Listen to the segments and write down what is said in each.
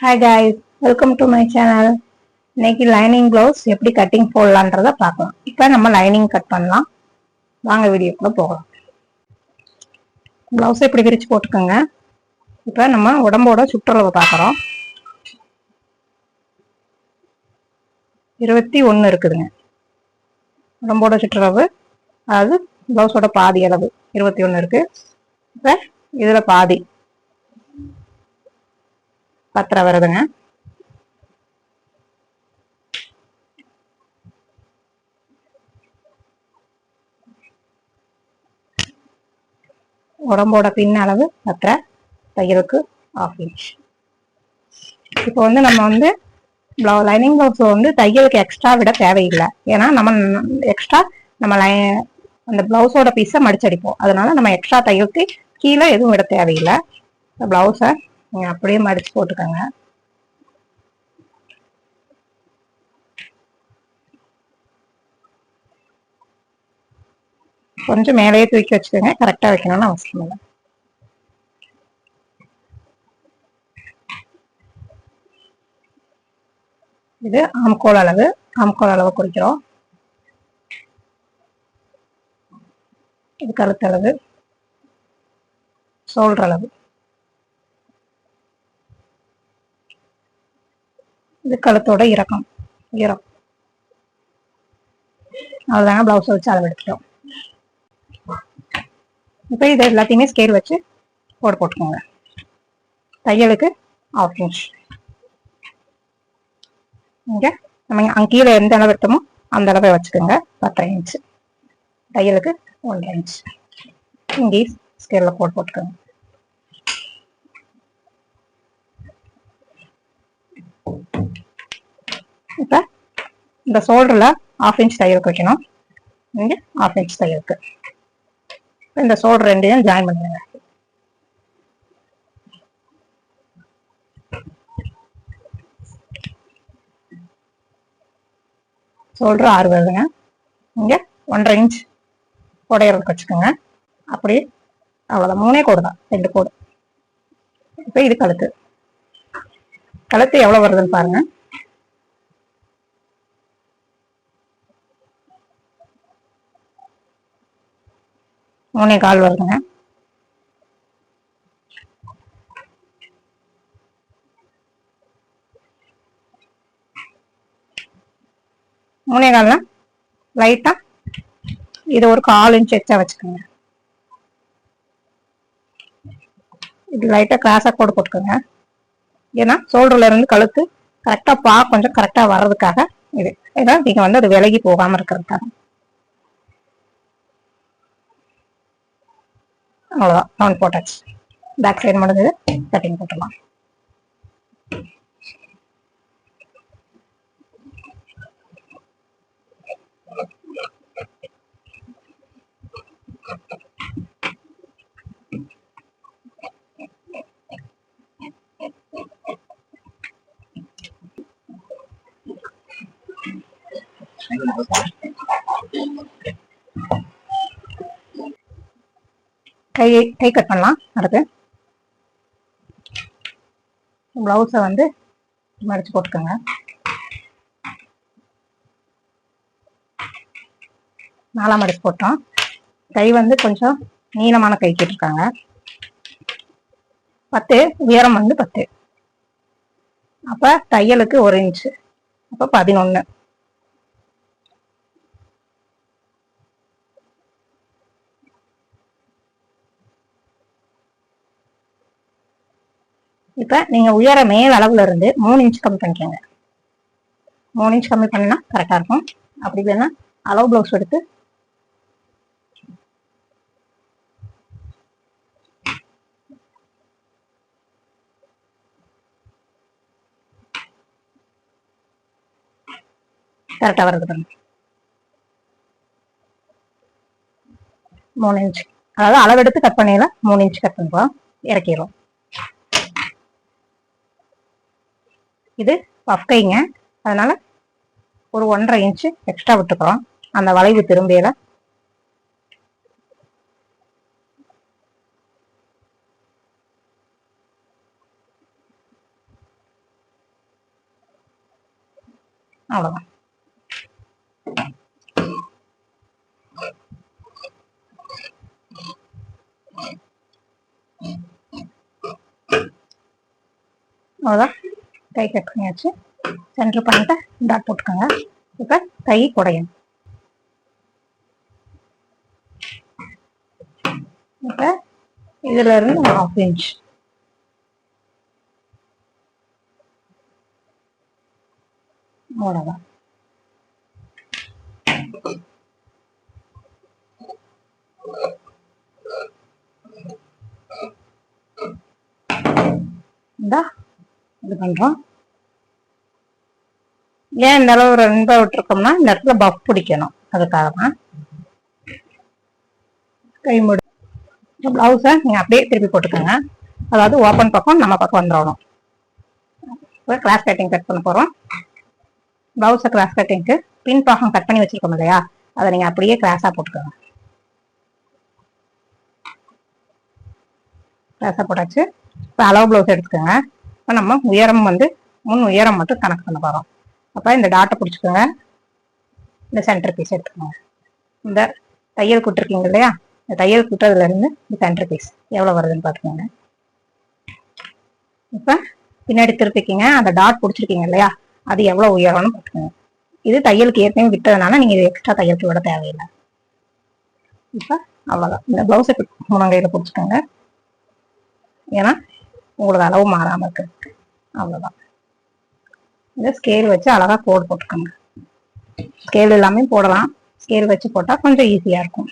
Hi guys welcome to my channel இன்னைக்கு lining blouse எப்படி cutting போடலான்றத பார்க்கலாம். இப்போ நம்ம லைனிங் கட் பண்ணலாம். வாங்க வீடியோக்குள்ள போகலாம். ப்ளவுஸை இப்படி விரிச்சு போட்டுக்கோங்க. இப்போ நம்ம உடம்போட சுற்றளவு பார்க்குறோம். இருபத்தி ஒன்று இருக்குதுங்க. உடம்போட சுற்றளவு அதாவது ப்ளவுஸோட பாதி அளவு. இருபத்தி ஒன்று இருக்குது இப்போ இதில் பாதி. பத்தரை வருதுங்க. உடம்போட பின் அளவு பத்தரை தையலுக்கு ஆஃப் இன்ச் இப்போ வந்து நம்ம வந்து லைனிங் ப்ளவுஸ் வந்து தையலுக்கு எக்ஸ்ட்ரா விட தேவையில்லை. ஏன்னா நம்ம எக்ஸ்ட்ரா நம்ம லை அந்த ப்ளவுஸோட பீஸை மடிச்சடிப்போம் அதனால நம்ம எக்ஸ்ட்ரா தையலுக்கு கீழே எதுவும் விட தேவையில்லை. ப்ளவுஸை நீங்கள் அப்படியே மடித்து போட்டுக்கோங்க. கொஞ்சம் மேலேயே தூக்கி வச்சுக்கோங்க. கரெக்டாக வைக்கணும்னு அவசியம் இல்லை. இது ஆம்கோல் அளவு. ஆம்கோல் அளவு குறிக்கிறோம். இது கழுத்தளவு சோல்ற அளவு. இது கழுத்தோட இறக்கம் இறம் அவ்வளோதாங்க ப்ளவுஸ் வச்சு அளவு எடுத்துட்டோம். இப்போ இதை எல்லாத்தையுமே ஸ்கேல் வச்சு போட போட்டுக்கோங்க. தையலுக்கு ஆஃப் இன்ச் இங்கே நம்ம அங்கே கீழே எந்த அளவு எடுத்தோமோ அந்த அளவை வச்சுக்கோங்க. பத்தரை இன்ச்சு தையலுக்கு ஒன்றரை இன்ச் இங்கேயும் ஸ்கேலில் போட்டு போட்டுக்கோங்க. இந்த ஷோல்டரில் ஆஃப் இன்ச் தையலுக்கு வைக்கணும். இங்கே ஆஃப் இன்ச் தையலுக்கு இந்த ஷோல்டர் ரெண்டையும் ஜாயின் பண்ணிடுங்க ஷோல்டர் ஆறு வருதுங்க. இங்கே ஒன்றரை இன்ச் உடையறதுக்கு வச்சுக்கோங்க. அப்படி அவ்வளோதான் மூணே கோடு தான். ரெண்டு கோடு. இப்போ இது கழுத்து. கழுத்து எவ்வளோ வருதுன்னு பாருங்கள் மூணே கால் வருதுங்க. மூணே கால்னா லைட்டாக இது ஒரு கால் இன்ச் எச்சா வச்சுக்கோங்க. இது லைட்டாக கிராஸா கோடு போட்டுக்கோங்க. ஏன்னா ஷோல்டர்லேருந்து கழுத்து கரெக்டாக பா கொஞ்சம் கரெக்டாக வர்றதுக்காக இது. ஏன்னா நீங்கள் வந்து அது விலகி போகாமல் இருக்கிறதுக்காக. அவ்வளோதான் ரவுண்ட் போட்டாச்சு. பேக் சைடு முடிஞ்சது. கட்டிங் போட்டுடலாம். கை கை கட் பண்ணலாம். அடுத்து ப்ளவுஸை வந்து மடிச்சு போட்டுக்கோங்க. நாலாம் மடிச்சு போட்டோம். கை வந்து கொஞ்சம் நீளமான கை கேட்டிருக்காங்க. பத்து உயரம் வந்து பத்து. அப்ப தையலுக்கு ஒரு இன்ச்சு அப்ப பதினொன்னு. இப்ப நீங்க உயர மேல் அளவுல இருந்து மூணு இன்ச் கம்மி பண்ணிக்கோங்க. மூணு இன்ச் கம்மி பண்ணா கரெக்டா இருக்கும். அப்படி இல்லைன்னா அளவு பிளவுஸ் எடுத்து கரெக்டா வருது பாருங்க. மூணு இன்ச் அதாவது அளவெடுத்து கட் பண்ணிடலாம். மூணு இன்ச் கட் பண்ணுவோம் இறக்கிடுவோம் இது பஃப் கைங்க அதனால ஒரு ஒன்றரை இன்ச்சு எக்ஸ்ட்ரா விட்டுக்கிறோம். அந்த வளைவு திரும்பியில அவ்வளோதான் அவ்வளோதான் கை கட் பண்ணியாச்சு சென்டர் பண்ணிட்டு டாட் போட்டுக்கோங்க. இப்போ கை குடையும் இப்போ இதுல இருந்து ஹாஃப் இன்ச் அவ்வளோதான் இந்தா. இது பண்றோம். ஏன் இந்த அளவு ரெண்டாக விட்டுருக்கோம்னா இந்த இடத்துல பஃப் பிடிக்கணும். அதுக்காக தான் கை முடி. ப்ளவுஸை நீங்கள் அப்படியே திருப்பி போட்டுக்கோங்க. அதாவது ஓப்பன் பக்கம் நம்ம பக்கம் வந்துடணும் இப்போ கிளாஸ் கட்டிங் கட் பண்ண போகிறோம் ப்ளவுஸை கிராஸ் கட்டிங்க்கு பின் பாகம் கட் பண்ணி வச்சிருக்கோம் இல்லையா? அதை நீங்கள் அப்படியே கிராஸாக போட்டுக்கோங்க. கிராஸாக போட்டாச்சு. இப்போ அளவு ப்ளவுஸ் எடுத்துக்கோங்க. இப்போ நம்ம உயரம் வந்து முன் உயரம் மட்டும் கணக்கு பண்ண போகிறோம் அப்போ இந்த டாட்டை பிடிச்சிக்கோங்க. இந்த சென்டர் பீஸ் எடுத்துக்கோங்க. இந்த தையல் கூட்டிருக்கீங்க இல்லையா? இந்த தையல் கூட்டுறதுலேருந்து இந்த சென்டர் பீஸ் எவ்வளோ வருதுன்னு பார்த்துக்கோங்க இப்போ பின்னாடி திருப்பிக்கிங்க. அந்த டாட் பிடிச்சிருக்கீங்க இல்லையா? அது எவ்வளோ உயரம்னு பார்த்துக்கோங்க இது தையலுக்கு ஏற்கனவே விட்டதுனால நீங்கள் இது எக்ஸ்ட்ரா தையலுக்கு விட தேவையில்லை. இப்போ அவ்வளோதான் இந்த ப்ளவுஸை முழங்கையில் பிடிச்சிக்கோங்க. ஏன்னா உங்களுக்கு அளவு மாறாமல் இருக்கு அவ்வளோதான் இந்த ஸ்கேல் வச்சு அழகாக கோடு போட்டுக்கோங்க. ஸ்கேல் எல்லாமே போடலாம். ஸ்கேல் வச்சு போட்டால் கொஞ்சம் ஈஸியாக இருக்கும்.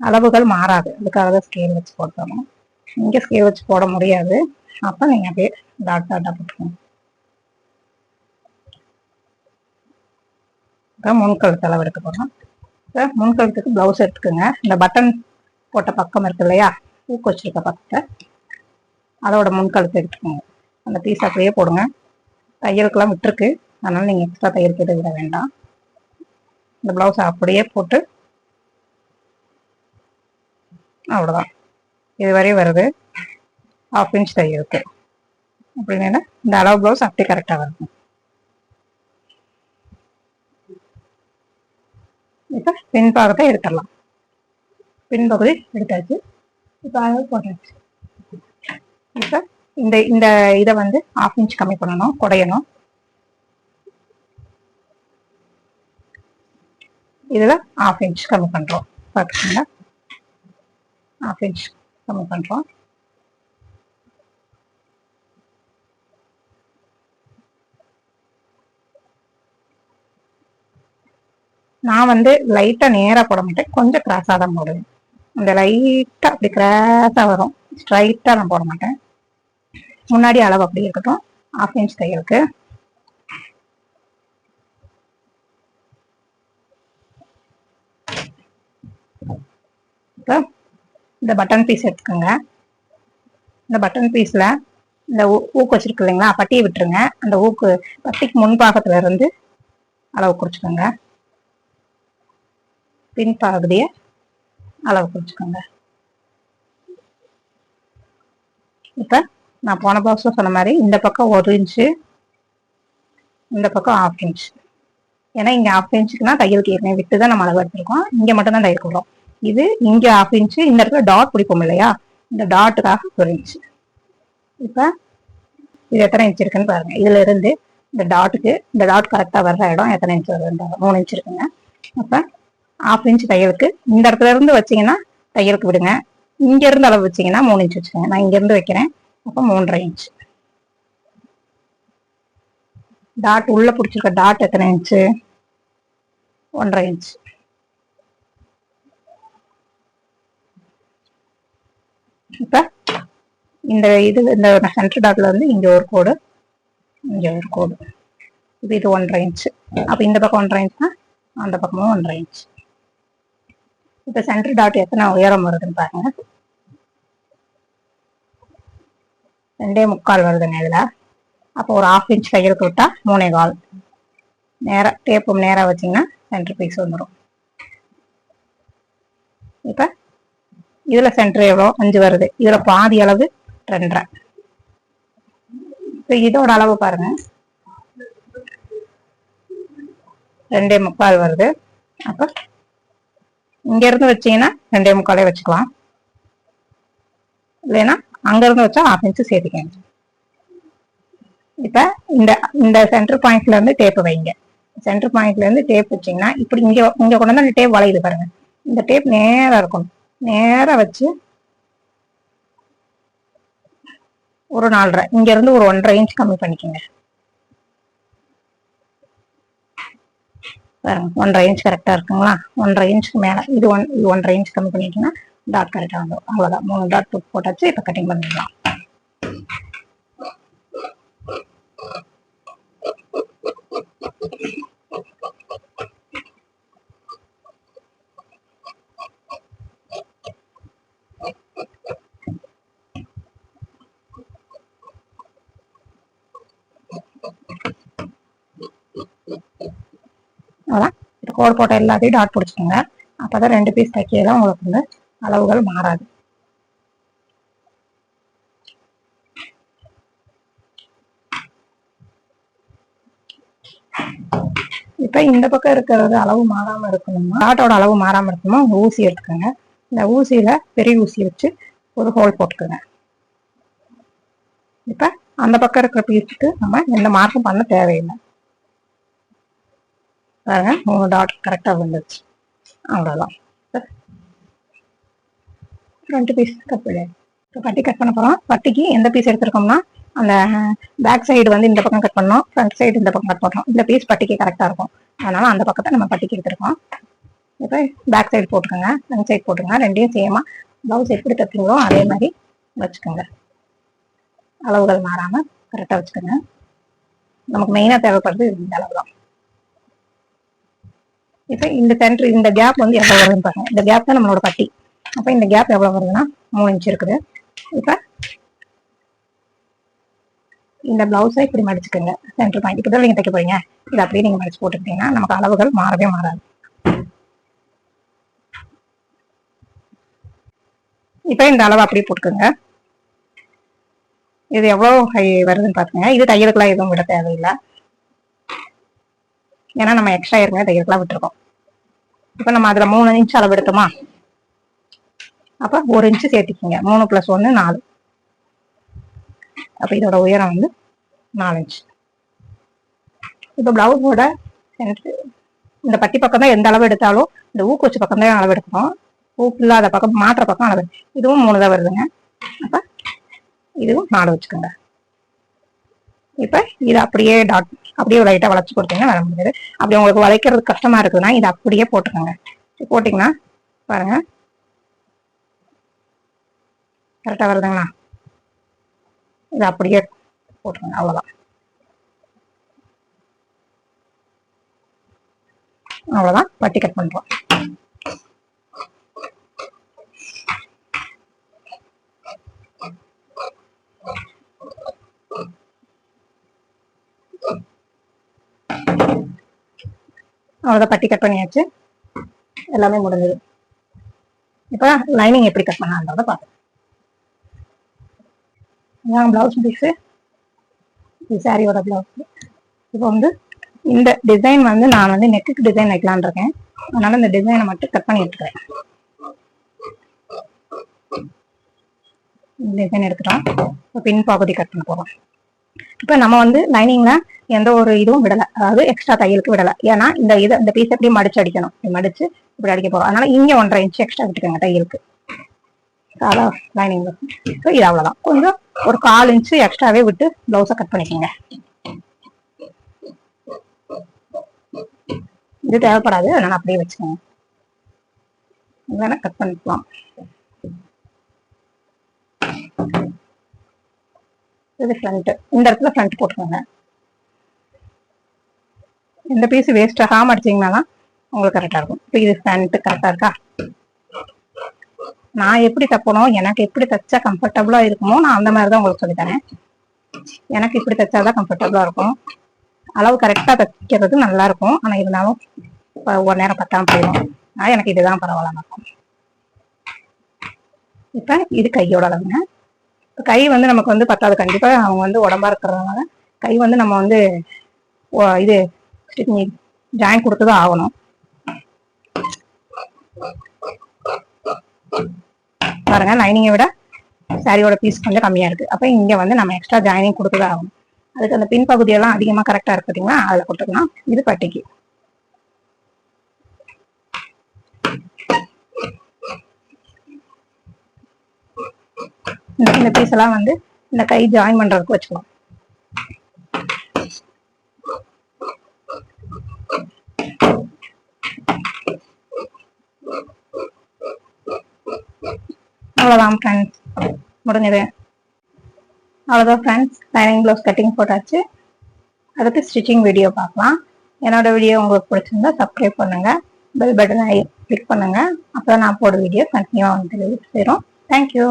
அளவுகள் மாறாது. அதுக்காக தான் ஸ்கேல் வச்சு போட்டோம். இங்கே ஸ்கேல் வச்சு போட முடியாது. அப்போ நீங்கள் அப்படியே டாட் டாட்டாக போட்டுக்கோங்க. இப்போ முன்கழுத்து அளவு எடுத்து போடலாம் முன்கழுத்துக்கு ப்ளவுஸ் எடுத்துக்கோங்க. இந்த பட்டன் போட்ட பக்கம் இருக்கு இல்லையா? ஊக்கு வச்சிருக்க பக்கத்தை. அதோட முன்கழுத்து எடுத்துக்கோங்க. அந்த பீஸ் அப்படியே போடுங்க. தையலுக்கெல்லாம் விட்டுருக்கு. அதனால நீங்கள் எக்ஸ்ட்ரா தையல் கேட்டு விட வேண்டாம். இந்த ப்ளவுஸை அப்படியே போட்டு அவ்வளோதான் இது வரையும் வருது. ஹாஃப் இன்ச் தையலுக்கு. அப்படின்னு இந்த அளவு ப்ளவுஸ் அப்படியே கரெக்டாக வருது. இப்போ பின்பாகத்தை எடுத்துடலாம். பின்பகுதி எடுத்தாச்சு. இப்போ அளவு போட்டாச்சு. இப்போ இந்த இந்த இதை வந்து ஆஃப் இன்ச் கம்மி பண்ணணும் குடையணும். இதில் ஹாஃப் இன்ச் கம்மி பண்ணுறோம் பார்த்துக்கோங்க. ஆஃப் இன்ச் கம்மி பண்ணுறோம் நான் வந்து லைட்டாக நேராக போட மாட்டேன். கொஞ்சம் கிராஸாக தான் போடுவேன். இந்த லைட்டாக அப்படி கிராஸாக வரும். ஸ்ட்ரைட்டாக நான் போட மாட்டேன். முன்னாடி அளவு அப்படி இருக்கட்டும். ஹாஃப் இன்ச் தையலுக்கு இப்போ இந்த பட்டன் பீஸ் எடுத்துக்கோங்க. இந்த பட்டன் பீஸில் இந்த ஊக்கு வச்சிருக்கு இல்லைங்களா? பட்டியை விட்டுருங்க. அந்த ஊக்கு பட்டிக்கு முன்பாகத்துல இருந்து அளவு குறிச்சுக்கோங்க. பின் பகுதியை அளவு குறிச்சுக்கோங்க. இப்போ நான் போன பாக்ஸில் சொன்ன மாதிரி இந்த பக்கம் ஒரு இன்ச்சு இந்த பக்கம் ஆஃப் இன்ச் ஏன்னா இங்கே ஆஃப் இன்ச்சுக்குனா தையலுக்கு ஏற்கனவே விட்டு தான் நம்ம அளவு எடுத்துருக்கோம். இங்கே மட்டும்தான் தையல் கொடுறோம் இது இங்கே ஆஃப் இன்ச்சு இந்த இடத்துல டாட் பிடிப்போம் இல்லையா? இந்த டாட்டுக்காக ஒரு இன்ச்சு இப்போ இது எத்தனை இன்ச் இருக்குன்னு பாருங்க. இதுல இருந்து இந்த டாட்டுக்கு இந்த டாட் கரெக்டாக வர்ற இடம் எத்தனை இன்ச் வருது மூணு இன்ச் இருக்குங்க. அப்போ ஆஃப் இன்ச் தையலுக்கு இந்த இடத்துல இருந்து வச்சீங்கன்னா தையலுக்கு விடுங்க. இங்கேருந்து அளவு வச்சிங்கன்னா மூணு இன்ச் வச்சுக்கோங்க. நான் இங்கேருந்து வைக்கிறேன். அப்போ மூன்றரை இன்ச் டாட் உள்ளே பிடிச்சிருக்க டாட் எத்தனை இன்ச்சு ஒன்றரை இன்ச் இப்போ இந்த இது இந்த சென்டர் டாட்ல இருந்து இங்கே ஒரு கோடு இங்கே ஒரு கோடு. இது இது ஒன்றரை இன்ச் அப்போ இந்த பக்கம் ஒன்றரை இன்ச்னா அந்த பக்கமும் ஒன்றரை இன்ச் இப்ப சென்டர் டாட் எத்தனை உயரம் வருதுன்னு பாருங்க. ரெண்டே முக்கால் வருதுங்க இதுல. அப்போ ஒரு ஹாஃப் இன்ச் கையெழுத்து விட்டா மூணே கால். நேராக டேப்பும் நேராக வச்சிங்கன்னா சென்டர் பீஸ் வந்துடும் இப்போ இதில் சென்டர் எவ்வளோ? அஞ்சு வருது. இதில் பாதி அளவு ரெண்டரை. இப்போ இதோட அளவு பாருங்க. ரெண்டே முக்கால் வருது. அப்போ இங்க இருந்து வச்சீங்கன்னா ரெண்டே முக்காலே வச்சுக்கலாம். இல்லைன்னா அங்க இருந்து வச்சா ஹாஃப் இன்ச்சு சேர்த்துக்கங்க இப்ப இந்த இந்த சென்டர் பாயிண்ட்ல இருந்து டேப் வைங்க. சென்டர் பாயிண்ட்ல இருந்து டேப் வச்சீங்கன்னா இப்படி இங்க இங்க கொண்டு வந்து அந்த டேப் வளையுது பாருங்க. இந்த டேப் நேரா இருக்கணும். நேரா வச்சு ஒரு நாலரை இங்க இருந்து ஒரு ஒன்றரை இன்ச் கம்மி பண்ணிக்கோங்க. ஒன்றரை இன்ச் கரெக்டா இருக்குங்களா? ஒன்றரை இன்ச்சுக்கு மேல. இது ஒன் இது ஒன்றரை இன்ச் கம்மி பண்ணிட்டீங்கன்னா டாட் கரெக்டாக வந்துடும் அவ்வளோதான் மூணு டாட் போட்டாச்சு. இப்ப கட்டிங் பண்ணிடலாம். அவ்வளோதான் இது கோடு போட்ட எல்லாத்தையும் டாட் பிடிச்சிக்கோங்க. அப்பதான் ரெண்டு பீஸ் தைக்கையில உங்களுக்கு வந்து அளவுகள் மாறாது. இப்ப இந்த பக்கம் இருக்கிறது அளவு மாறாம இருக்கணுமா? டாட்டோட அளவு மாறாமல் இருக்கணுமா? உங்கள் ஊசி எடுத்துக்கோங்க. இந்த ஊசியில பெரிய ஊசி வச்சு ஒரு ஹோல் போட்டுக்கோங்க. இப்ப அந்த பக்கம் இருக்கிற பீஸுக்கு நம்ம எந்த மார்க்கும் பண்ண தேவையில்லை. பாருங்க மூணு டாட் கரெக்டாக வந்துருச்சு அவ்வளோதான் ரெண்டு பீஸ் கட் இப்போ பட்டி கட் பண்ண போகிறோம் பட்டிக்கு எந்த பீஸ் எடுத்திருக்கோம்னா அந்த பேக் சைடு வந்து இந்த பக்கம் கட் பண்ணோம் ஃப்ரண்ட் சைடு இந்த பக்கம் கட் பண்ணுறோம் இந்த பீஸ் பட்டிக்கு கரெக்டாக இருக்கும். அதனால அந்த பக்கத்தை நம்ம பட்டிக்கு எடுத்திருக்கோம். இப்போ பேக் சைடு போட்டுக்கோங்க ஃப்ரண்ட் சைடு போட்டுக்கோங்க. ரெண்டையும் சேமாக ப்ளவுஸ் எப்படி தைப்பீங்களோ அதே மாதிரி வச்சுக்கோங்க. அளவுகள் மாறாமல் கரெக்டாக வச்சுக்கோங்க. நமக்கு மெயினாக தேவைப்படுறது இந்த அளவு தான் இப்போ இந்த சென்டர் இந்த கேப் வந்து எவ்வளவு வருதுன்னு பாருங்க. இந்த கேப் தான் நம்மளோட பட்டி. அப்போ இந்த கேப் எவ்வளவு வருதுன்னா மூணு இன்ச் இருக்குது. இப்போ இந்த பிளவுஸை இப்படி மடிச்சுக்கோங்க. சென்டர் பாயிண்ட் இப்போ நீங்க தைக்க போறீங்க. இது அப்படியே நீங்க மடிச்சு போட்டுக்கிட்டீங்கன்னா நமக்கு அளவுகள் மாறவே மாறாது. இப்போ இந்த அளவு அப்படியே போட்டுக்கோங்க. இது எவ்வளவு ஹை வருதுன்னு பாத்துங்க இது தையலுக்குலாம் எதுவும் விட தேவையில்லை. ஏன்னா நம்ம எக்ஸ்ட்ரா ஏற்கனவே தையலுக்குலாம் விட்டுருக்கோம். இப்போ நம்ம அதுல மூணு இன்ச் அளவு எடுத்தோமா? அப்ப ஒரு இன்ச்சு சேர்த்துக்கிங்க. மூணு பிளஸ் ஒன்று நாலு. அப்ப இதோட உயரம் வந்து நாலு இன்ச் இப்போ பிளவுஸோட இந்த பட்டி பக்கம் தான் எந்த அளவு எடுத்தாலும் இந்த ஊக்குச்சி பக்கம் தான் அளவு எடுக்கணும். ஊக்கு இல்லாத பக்கம் மாற்ற பக்கம் அளவு. இதுவும் மூணு தான் வருதுங்க. அப்ப இதுவும் நாலு வச்சுக்கோங்க. இப்போ இது அப்படியே டாட் அப்படியே லைட்டாக வளைச்சு கொடுத்தீங்கன்னா வர முடியாது. அப்படி உங்களுக்கு வளைக்கிறது கஷ்டமா இருக்குதுன்னா இதை அப்படியே போட்டுக்கோங்க. போட்டிங்கன்னா பாருங்க. கரெக்டாக வருதுங்களா? இது அப்படியே போட்டுருங்க அவ்வளோதான் அவ்வளோதான் பட்டி கட் பண்ணுறோம் அவ்வளோதான் பட்டி கட் பண்ணியாச்சு. எல்லாமே முடிஞ்சது. இப்போ லைனிங் எப்படி கட் பண்ணலான்றத பார்க்கலாம் இதான் ப்ளவுஸ் பீஸு இது சாரியோட ப்ளவுஸ் இப்போ வந்து இந்த டிசைன் வந்து நான் வந்து நெக்குக்கு டிசைன் வைக்கலான் இருக்கேன். அதனால இந்த டிசைனை மட்டும் கட் பண்ணி எடுத்துக்கிறேன் டிசைன் எடுத்துட்டோம். இப்போ பின் பகுதி கட் பண்ண போகிறோம் இப்போ நம்ம வந்து லைனிங்ல எந்த ஒரு இதுவும் விடலை. அதாவது எக்ஸ்ட்ரா தையலுக்கு விடலை. ஏன்னா இந்த இது இந்த பீஸ் எப்படி மடிச்சு அடிக்கணும். மடிச்சு இப்படி அடிக்க போறோம். அதனால இங்க ஒன்றரை இன்ச்சு எக்ஸ்ட்ரா விட்டுக்கோங்க தையலுக்கு. சாதா லைனிங் ஸோ இது அவ்வளவுதான். கொஞ்சம் ஒரு கால் இன்ச்சு எக்ஸ்ட்ராவே விட்டு ப்ளவுஸை கட் பண்ணிக்கோங்க. இது தேவைப்படாது. அதனால அப்படியே வச்சுக்கோங்க. வேணா கட் பண்ணிக்கலாம். இது ஃப்ரண்ட் இந்த இடத்துல ஃப்ரண்ட் போட்டுக்கோங்க. இந்த பீஸ் வேஸ்ட் ஆகாம அடிச்சீங்கன்னா தான் உங்களுக்கு கரெக்டா இருக்கும். இப்போ இது ஃப்ரண்ட்டு கரெக்டா இருக்கா? நான் எப்படி தைப்பணும் எனக்கு எப்படி தைச்சா கம்ஃபர்டபுளாக இருக்குமோ நான் அந்த மாதிரி தான் உங்களுக்கு சொல்லித்தரேன் எனக்கு இப்படி தைச்சா தான் கம்ஃபர்டபுளாக இருக்கும். அளவு கரெக்டா தைக்கிறது நல்லா இருக்கும். ஆனா இருந்தாலும் இப்ப ஒரு நேரம் பத்தாம போயிடும். ஆனால் எனக்கு இதுதான் பரவாயில்லாம இருக்கும் இப்போ இது கையோட அளவுங்க. கை வந்து நமக்கு வந்து பத்தாது. கண்டிப்பா அவங்க வந்து உடம்பா இருக்கிறதுனால கை வந்து நம்ம வந்து இது ஜாயின் கொடுத்துதான் ஆகணும். பாருங்க லைனிங்கை விட சாரியோட பீஸ் கொஞ்சம் கம்மியா இருக்கு. அப்ப இங்க வந்து நம்ம எக்ஸ்ட்ரா ஜாயினிங் கொடுத்துதான் ஆகணும். அதுக்கு அந்த பின் பகுதியெல்லாம் அதிகமா கரெக்டா இருக்கு பாத்தீங்களா? அதுல கொடுத்துக்கலாம் இது பட்டிக்கு. இந்த பீஸ் எல்லாம் வந்து இந்த கை ஜாயின் பண்றதுக்கு வச்சுக்கலாம் அவ்வளோதான் ஃப்ரெண்ட்ஸ் முடிஞ்சது. அவ்வளோதான் ஃப்ரெண்ட்ஸ் லைனிங் ப்ளவுஸ் கட்டிங் போட்டாச்சு. அடுத்து ஸ்டிச்சிங் வீடியோ பார்க்கலாம். என்னோட வீடியோ உங்களுக்கு பிடிச்சிருந்தா சப்ஸ்கிரைப் பண்ணுங்க. பெல் பட்டனை கிளிக் பண்ணுங்க. அப்போ நான் போட வீடியோ கண்டினியூவாக வந்து சேரும் தேங்க்யூ